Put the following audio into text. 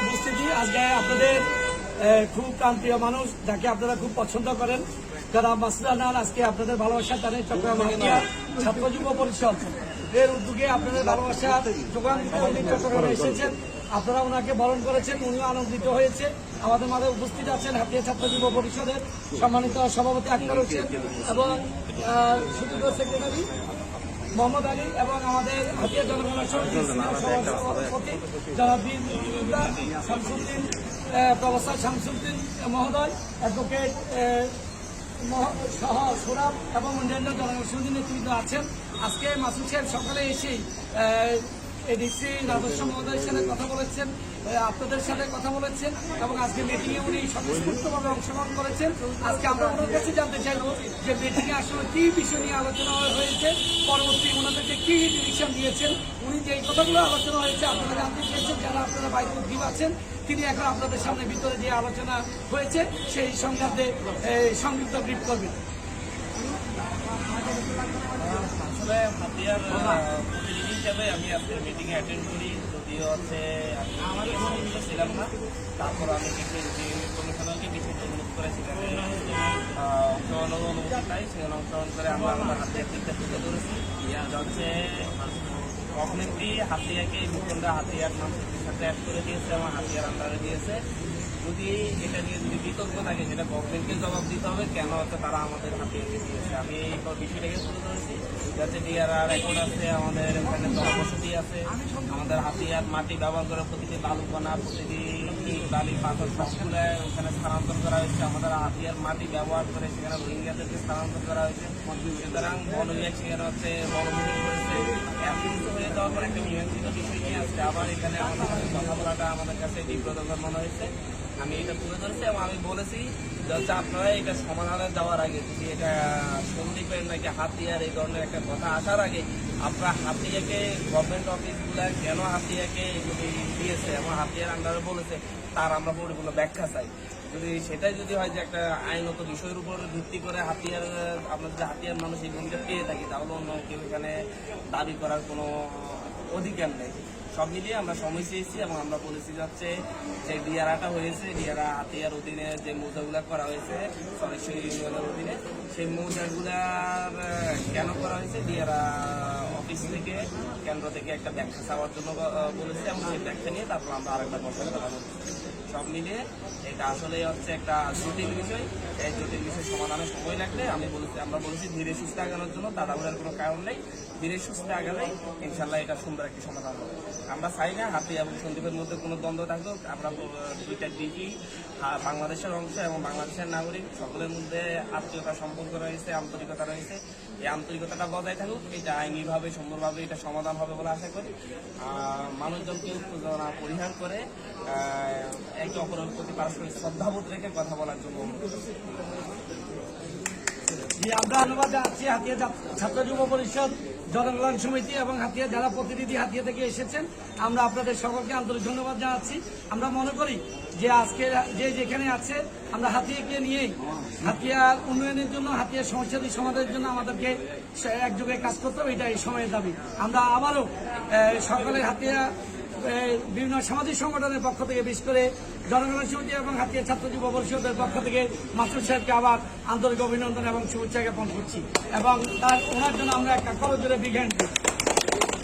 উপস্থিতি। আজকে আপনাদের খুব প্রান্তীয় মানুষ যাকে আপনারা খুব পছন্দ করেন যারা মাসুদ আনার আজকে আপনাদের ভালোবাসা তাদের চট্টগ্রাম ছাত্র যুব পরিষদ। এর উদ্যোগে আপনাদের ভালোবাসা যোগান চট্টগ্রামে এসেছেন। আপনারা ওনাকে বরণ করেছেন উনিও আনন্দিত হয়েছে। আমাদের মাঝে উপস্থিত আছেন হাতিয়া ছাত্র যুব পরিষদের সম্মানিত সভাপতি আক্তার হোসেন এবং আহ, সেক্রেটারি মোহাম্মদ আলী এবং আমাদের হাতিয়া জনগণের সভাপতি যারা বীর মুক্তিযোদ্ধা শামসুদ্দিন প্রফেসর শামসুদ্দিন মহোদয় অ্যাডভোকেট সহ সুরাব এবং অন্যান্য জনগণ সমিতির নেতৃত্ব আছেন। আজকে মাসুদ সাহেব সকালে এসেই এডিসি রাজস্ব মহোদয়ের সাথে কথা বলেছেন আপনাদের সাথে কথা বলেছেন এবং আজকে মিটিংয়ে উনি স্বতঃস্ফূর্তভাবে অংশগ্রহণ করেছেন। আজকে আমরা ওনার কাছে জানতে চাইব যে মিটিংয়ে আসলে কি বিষয় নিয়ে আলোচনা হয়েছে, পরবর্তী ওনাদেরকে কি ডিরেকশন দিয়েছেন উনি যে এই কথাগুলো আলোচনা হয়েছে আপনারা জানতে চেয়েছেন যারা আপনারা বাইক উদ্ভিদ আছেন, তিনি এখন আপনাদের সামনে ভিতরে যে আলোচনা হয়েছে, সেই সংক্রান্তে সংযুক্ত ব্রিফ করবেন। আসলে হাতিয়ার হিসাবে আমি আজকের মিটিংয়ে অ্যাটেন্ড করি। যদিও হচ্ছে আমি ছিলাম না তারপর আমি কিছু যে কমিশনারকে কিছু অনুরোধ করে সেখানে আহ, অংশগ্রহণের অনুমতি পাই সেখানে অংশগ্রহণ করে আমরা আমার হাতিয়ার দিকটা তুলে ধরেছি। হচ্ছে অগ্নিত্রী হাতিয়াকে ভূখণ্ডা হাতিয়ার মানুষের সাথে অ্যাড করে দিয়েছে এবং হাতিয়ার আন্ডারে দিয়েছে। যদি এটা নিয়ে যদি বিতর্ক থাকে সেটা গভর্নমেন্টকে জবাব দিতে হবে, কেন হচ্ছে তারা আমাদের হাতিয়াকে দিয়েছে? আমি এই বিষয়টাকে তুলে ধরেছি। যাতে ডিআরআর রেকর্ড আছে, আমাদের এখানে জনবসতি আছে, আমাদের হাতিয়ার মাটি ব্যবহার করে প্রতিটি বালুকণা প্রতিটি বালি, পাথর সবগুলো ওখানে স্থানান্তর করা হয়েছে। আমাদের হাতিয়ার মাটি ব্যবহার করে সেখানে রোহিঙ্গাদেরকে স্থানান্তর করা হয়েছে। সুতরাং বন বিভাগ সেখানে হচ্ছে বনভূমি করেছে। আবার এখানে আমাদের কথা বলাটা আমাদের কাছে বিব্রতকর মনে হয়েছে। আমি এটা তুলে ধরেছি এবং আমি বলেছি যে হচ্ছে আপনারা এটা সমাধানে যাওয়ার আগে, যদি এটা সন্দীপের নাকি হাতিয়ার এই ধরনের একটা কথা আসার আগে, আপনারা হাতিয়াকে গভর্নমেন্ট অফিসগুলা কেন হাতিয়াকে যদি দিয়েছে এবং হাতিয়ার আন্ডারে বলেছে, তার আমরা পরিপূর্ণ ব্যাখ্যা চাই। যদি সেটাই যদি হয় যে একটা আইনত বিষয়ের উপর ভিত্তি করে হাতিয়ার, আমরা যদি হাতিয়ার মানুষ এই ভূমিকা পেয়ে থাকি, তাহলে অন্য কেউ এখানে দাবি করার কোনো অধিকার নেই। সব মিলিয়ে আমরা সময় চেয়েছি এবং আমরা বলেছি যাচ্ছে যে ডিয়ারাটা হয়েছে, ডিয়ারা আতিয়ার অধীনে যে মৌজাগুলা করা হয়েছে সরেশ্বরী ইউনিয়নের অধীনে, সেই মৌজাগুলার কেন করা হয়েছে? ডিয়ারা অফিস থেকে, কেন্দ্র থেকে একটা ব্যাখ্যা চাওয়ার জন্য বলেছি এবং সেই ব্যাখ্যা নিয়ে তারপর আমরা আরেকটা বসে করা বলছি। সব মিলিয়ে এটা আসলে হচ্ছে একটা জটিল বিষয়। এই জটিল বিষয় সমাধানে সময় লাগলে আমি বলেছি আমরা বলেছি ধীরে সুস্থে আগানোর জন্য, তাড়াহুড়ার কোনো কারণ নেই। ধীরে সুস্থে আগালে ইনশাল্লাহ এটা সুন্দর একটি সমাধান হবে। আমরা চাই না হাতি এবং সন্দীপের মধ্যে কোনো দ্বন্দ্ব থাকুক। আমরা দুইটা দিকই বাংলাদেশের অংশ এবং বাংলাদেশের নাগরিক, সকলের মধ্যে আত্মীয়তা সম্পর্ক রয়েছে, আন্তরিকতা রয়েছে। এই আন্তরিকতাটা বজায় থাকুক। এটা আইনিভাবে, সুন্দরভাবে এটা সমাধান হবে বলে আশা করি। মানুষজনকে উত্তেজনা পরিহার করে একে অপরের প্রতি পারস্পরিক শ্রদ্ধাবোধ রেখে কথা বলার জন্য অনুরোধ আমরা ধন্যবাদ ছাত্র যুব পরিষদ জনকল্যাণ সমিতি এবং হাতিয়া যারা প্রতিনিধি হাতিয়া থেকে এসেছেন। আমরা আপনাদের সকলকে আন্তরিক ধন্যবাদ জানাচ্ছি। আমরা মনে করি যে আজকে যে যেখানে আছে আমরা হাতিয়াকে নিয়েই হাতিয়ার উন্নয়নের জন্য হাতিয়ার সমস্যাদি সমাধানের জন্য আমাদেরকে একযোগে কাজ করতে হবে এটা এই সময়ের দাবি। আমরা আবারও আহ, সকালে হাতিয়া বিভিন্ন সামাজিক সংগঠনের পক্ষ থেকে বিশেষ করে জনগণের সমিতি এবং হাতিয়া ছাত্র যুব পরিষদের পক্ষ থেকে মাসুদ সাহেবকে আবার আন্তরিক অভিনন্দন এবং শুভেচ্ছা জ্ঞাপন করছি। এবং তার ওনার জন্য আমরা একটা করজোরে Гендрікс.